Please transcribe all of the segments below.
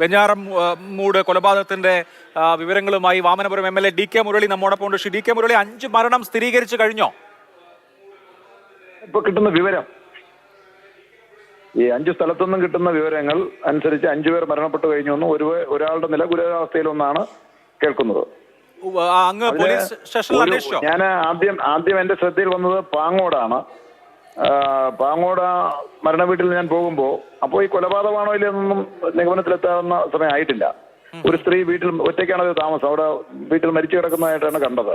വെഞ്ഞാറം മൂട് കൊലപാതകത്തിന്റെ വിവരങ്ങളുമായി Vamanapuram M L A D K Murali നമ്മോടൊപ്പം ഉണ്ട്. ശ്രീ ഡി കെ മുരളി അഞ്ച് മരണം സ്ഥിരീകരിച്ചു കഴിഞ്ഞോ? ഇപ്പൊ കിട്ടുന്ന വിവരം. ഈ അഞ്ച് സ്ഥലത്തുനിന്നും കിട്ടുന്ന വിവരങ്ങൾ അനുസരിച്ച് അഞ്ചു പേർ മരണപ്പെട്ടു കഴിഞ്ഞു എന്നും ഒരു ഒരാളുടെ നില ഗുരുതരാവസ്ഥയിലൊന്നാണ് കേൾക്കുന്നത്. ഞാൻ ആദ്യം ആദ്യം എന്റെ ശ്രദ്ധയിൽ വന്നത് പാങ്ങോടാണ്. പാങ്ങോട് മരണ വീട്ടിൽ ഞാൻ പോകുമ്പോൾ അപ്പോൾ ഈ കൊലപാതകമാണോ ഇല്ലെന്നൊന്നും നിഗമനത്തിലെത്താവുന്ന സമയം ആയിട്ടില്ല. ഒരു സ്ത്രീ വീട്ടിൽ ഒറ്റയ്ക്കാണ് അത് താമസം? അവിടെ വീട്ടിൽ മരിച്ചു കിടക്കുന്നതായിട്ടാണ് കണ്ടത്.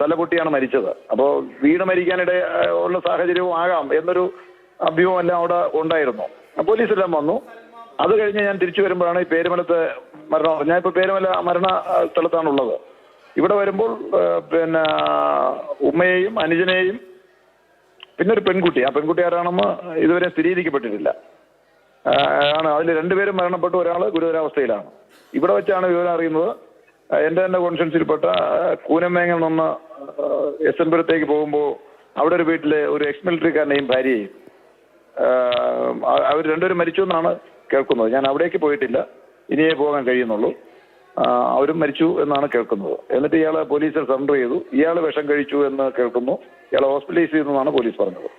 തലപൊട്ടിയാണ് മരിച്ചത്. അപ്പോൾ വീട് മരിക്കാനിട ഉള്ള സാഹചര്യവും ആകാം എന്നൊരു അഭ്യൂഹം എല്ലാം അവിടെ ഉണ്ടായിരുന്നു. പോലീസെല്ലാം വന്നു. അത് കഴിഞ്ഞ് ഞാൻ തിരിച്ചു വരുമ്പോഴാണ് ഈ പേരുമലത്തെ മരണം. ഞാൻ ഇപ്പോൾ പേരുമല മരണ സ്ഥലത്താണുള്ളത്. ഇവിടെ വരുമ്പോൾ പിന്നെ ഉമ്മയെയും അനുജനെയും പിന്നെ ഒരു പെൺകുട്ടി. ആ പെൺകുട്ടി ആരാണെന്ന് ഇതുവരെ സ്ഥിരീകരിക്കപ്പെട്ടിട്ടില്ല. ആണ്. അതിൽ രണ്ടുപേരും മരണപ്പെട്ടു. ഒരാൾ ഗുരുതരാവസ്ഥയിലാണ്. ഇവിടെ വെച്ചാണ് വിവരം അറിയുന്നത്. എന്റെ തന്നെ കോൺഷ്യൻസിൽപ്പെട്ട ആ, കൂനമേങ്ങൽ നിന്ന് എസ് എൻ പുരത്തേക്ക് പോകുമ്പോൾ അവിടെ ഒരു വീട്ടിലെ ഒരു എക്സ് മിലിറ്ററിക്കാരനെയും ഭാര്യയെയും അവർ രണ്ടുപേരും മരിച്ചു എന്നാണ് കേൾക്കുന്നത്. ഞാൻ അവിടേക്ക് പോയിട്ടില്ല. ഇനിയേ പോകാൻ കഴിയുന്നുള്ളൂ. അവരും മരിച്ചു എന്നാണ് കേൾക്കുന്നത്. എന്നിട്ട് ഇയാളെ പോലീസിൽ സറണ്ടർ ചെയ്തു. ഇയാൾ വിഷം കഴിച്ചു എന്ന് കേൾക്കുന്നു. ഇയാളെ ഹോസ്പിറ്റലൈസ് ചെയ്തെന്നാണ് പോലീസ് പറഞ്ഞത്.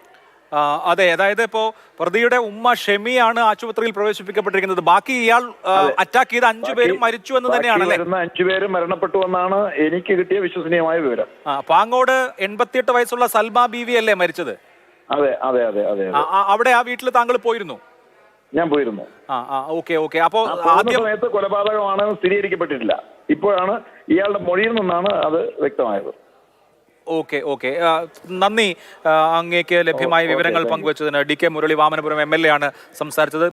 അതെ അതായത് ഇപ്പോ പ്രതിയുടെ ഉമ്മ ഷെമിയാണ് ആശുപത്രിയിൽ പ്രവേശിപ്പിക്കപ്പെട്ടിരിക്കുന്നത്. ബാക്കി ഇയാൾ അറ്റാക്ക് ചെയ്ത അഞ്ചു പേരും മരിച്ചു എന്ന് തന്നെയാണ് അഞ്ചുപേരും മരണപ്പെട്ടു എന്നാണ് എനിക്ക് കിട്ടിയ വിശ്വസനീയമായ വിവരം. ആ, പാങ്ങോട് എൺപത്തിയെട്ട് വയസ്സുള്ള സൽമ ബീവി അല്ലേ മരിച്ചത്? അതെ അതെ അതെ അതെ അവിടെ ആ വീട്ടിൽ താങ്കൾ പോയിരുന്നു? ഞാൻ പോയിരുന്നു. Okay okay. അപ്പോ ആദ്യം സമയത്ത് കൊലപാതകമാണ് സ്ഥിരീകരിക്കപ്പെട്ടിട്ടില്ല. ഇപ്പോഴാണ് ഇയാളുടെ മൊഴിയിൽ നിന്നാണ് അത് വ്യക്തമായത്. Okay okay. നന്ദി അങ്ങേക്ക് ലഭ്യമായ വിവരങ്ങൾ പങ്കുവച്ചതിന് D K Murali Vamanapuram M L A ആണ് സംസാരിച്ചത്.